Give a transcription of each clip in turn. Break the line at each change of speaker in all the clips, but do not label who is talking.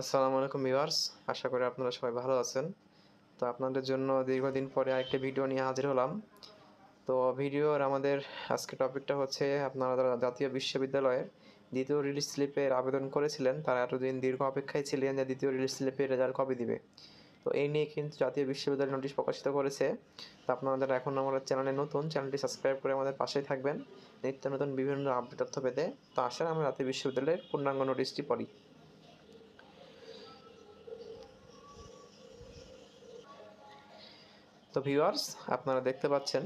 আসসালামু আলাইকুম ভিউয়ার্স, আশা করি আপনারা সবাই ভালো আছেন। তো আপনাদের জন্য দীর্ঘদিন পরে আরেকটা ভিডিও নিয়ে হাজির হলাম। তো ভিডিওর আমাদের আজকে টপিকটা হচ্ছে, আপনারা যারা জাতীয় বিশ্ববিদ্যালয়ের দ্বিতীয় রিলিজ স্লিপের আবেদন করেছিলেন, তারা এতদিন দীর্ঘ অপেক্ষায় ছিলেন যে দ্বিতীয় রিলিজ স্লিপের রেজাল্ট কবে দিবে। তো এই নিয়ে কিন্তু জাতীয় বিশ্ববিদ্যালয় নোটিশ প্রকাশিত করেছে। তো আপনারা যারা এখন আমাদের চ্যানেলে নতুন, চ্যানেলটি সাবস্ক্রাইব করে আমাদের পাশেই থাকবেন। নিত্য নতুন বিভিন্ন আপডেট তথ্য পেতে। তো আসেন আমরা জাতীয় বিশ্ববিদ্যালয়ের পূর্ণাঙ্গ নোটিশটি পড়ি। তো ভিউয়ার্স, আপনারা দেখতে পাচ্ছেন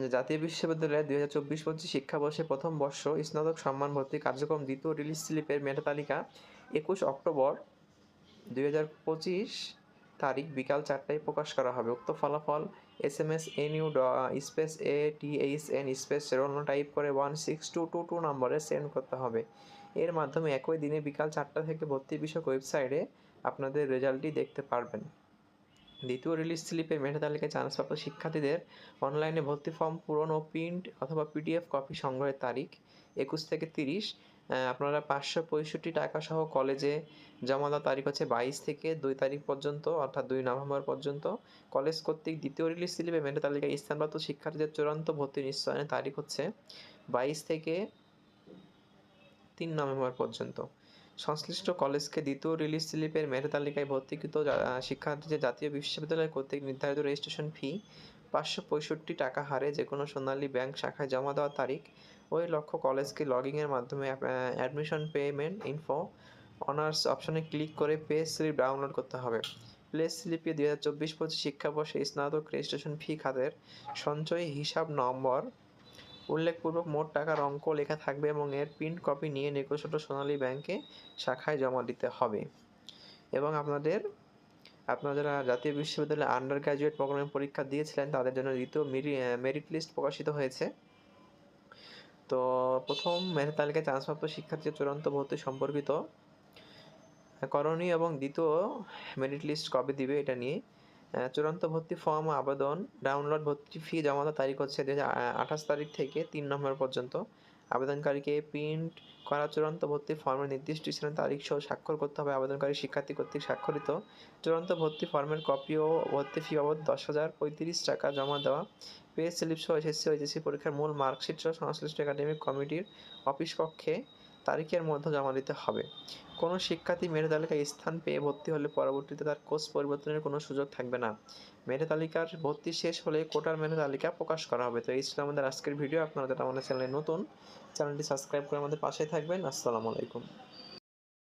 যে জাতীয় বিশ্ববিদ্যালয়ে দুই হাজার চব্বিশ পঁচিশ শিক্ষাবর্ষে প্রথম বর্ষ স্নাতক সম্মান ভর্তি কার্যক্রম দ্বিতীয় রিলিজ স্লিপের মেধা তালিকা একুশ অক্টোবর দুই হাজার পঁচিশ তারিখ বিকাল চারটায় প্রকাশ করা হবে। উক্ত ফলাফল S M S, N U space A, T, H, N, space roll type করে one, six, two two two নম্বরে সেন্ড করতে হবে। এর মাধ্যমে একই দিনে বিকাল চারটা থেকে ভর্তি বিষয়ক ওয়েবসাইটে আপনাদের রেজাল্টটি দেখতে পারবেন। দ্বিতীয় রিলিজ স্লিপের মেধা তালিকায় চান্সপ্রাপ্ত শিক্ষার্থীদের অনলাইনে ভর্তি ফর্ম পূরণ ও প্রিন্ট অথবা পিডিএফ কপি সংগ্রহের তারিখ, একুশ থেকে তিরিশ। আপনারা পাঁচশো পঁয়ষট্টি টাকা সহ কলেজে জমা দেওয়ার তারিখ হচ্ছে বাইশ থেকে দুই তারিখ পর্যন্ত, অর্থাৎ দুই নভেম্বর পর্যন্ত। কলেজ কর্তৃক দ্বিতীয় রিলিজ স্লিপে মেধা তালিকায় স্থানপ্রাপ্ত শিক্ষার্থীদের চূড়ান্ত ভর্তি নিশ্চয়নের তারিখ হচ্ছে বাইশ থেকে তিন নভেম্বর পর্যন্ত। সংশ্লিষ্ট কলেজকে দ্বিতীয় রিলিজ স্লিপের মেধা তালিকায় ভর্তিকৃত শিক্ষার্থীদের জাতীয় বিশ্ববিদ্যালয় কর্তৃক নির্ধারিত রেজিস্ট্রেশন ফি পাঁচশো পঁয়ষট্টি টাকা হারে যে কোনো সোনালী ব্যাংক শাখায় জমা দেওয়ার তারিখ। ওই লক্ষ্য কলেজকে লগিংয়ের মাধ্যমে অ্যাডমিশন পেমেন্ট ইনফো অনার্স অপশনে ক্লিক করে পে স্লিপ ডাউনলোড করতে হবে। প্লে স্লিপে দুই হাজার চব্বিশ পঁচিশ শিক্ষাবর্ষে স্নাতক রেজিস্ট্রেশন ফি খাতের সঞ্চয় হিসাব নম্বর উল্লেখপূর্বক মোট টাকার অঙ্ক লেখা থাকবে এবং এর প্রিন্ট কপি নিয়ে নিকটস্থ সোনালী ব্যাংকে শাখায় জমা দিতে হবে। এবং আপনাদের, আপনারা যারা জাতীয় বিশ্ববিদ্যালয়ে আন্ডার গ্র্যাজুয়েট প্রোগ্রামে পরীক্ষা দিয়েছিলেন, তাদের জন্য দ্বিতীয় মেরিট লিস্ট প্রকাশিত হয়েছে। তো প্রথম মেধা তালিকায় চান্সপ্রাপ্ত শিক্ষার্থীর চূড়ান্ত ভর্তি সম্পর্কিত করণীয় এবং দ্বিতীয় মেরিট লিস্ট কবে দিবে এটা নিয়ে চূড়ান্ত ভর্তি ফর্ম আবেদন, ডাউনলোড ভর্তি ফি জমা দেওয়ার তারিখ হচ্ছে দু আঠাশ তারিখ থেকে তিন নম্বর পর্যন্ত। আবেদনকারীকে প্রিন্ট করা চূড়ান্ত ভর্তি ফর্মের নির্দিষ্ট স্থানের তারিখ সহ স্বাক্ষর করতে হবে। আবেদনকারী শিক্ষার্থী কর্তৃক স্বাক্ষরিত চূড়ান্ত ভর্তি ফর্মের কপি ও ভর্তি ফি বাবদ দশ হাজার পঁয়ত্রিশ টাকা জমা দেওয়া। পে স্লিপ সহ এসএসসি ও এইচএসসি পরীক্ষার মূল মার্কশিট সহ সংশ্লিষ্ট একাডেমিক কমিটির অফিস কক্ষে তারিখের মধ্যে জমা দিতে হবে। কোনো শিক্ষার্থী মেধা তালিকায় স্থান পেয়ে ভর্তি হলে পরবর্তীতে তার কোর্স পরিবর্তনের কোনো সুযোগ থাকবে না। মেধা তালিকার ভর্তি শেষ হলে কোটার মেধা তালিকা প্রকাশ করা হবে। তো এই ছিল আমাদের আজকের ভিডিও। আপনারা যারা আমাদের চ্যানেলে নতুন, চ্যানেলটি সাবস্ক্রাইব করে আমাদের পাশে থাকবেন। আসসালামু আলাইকুম।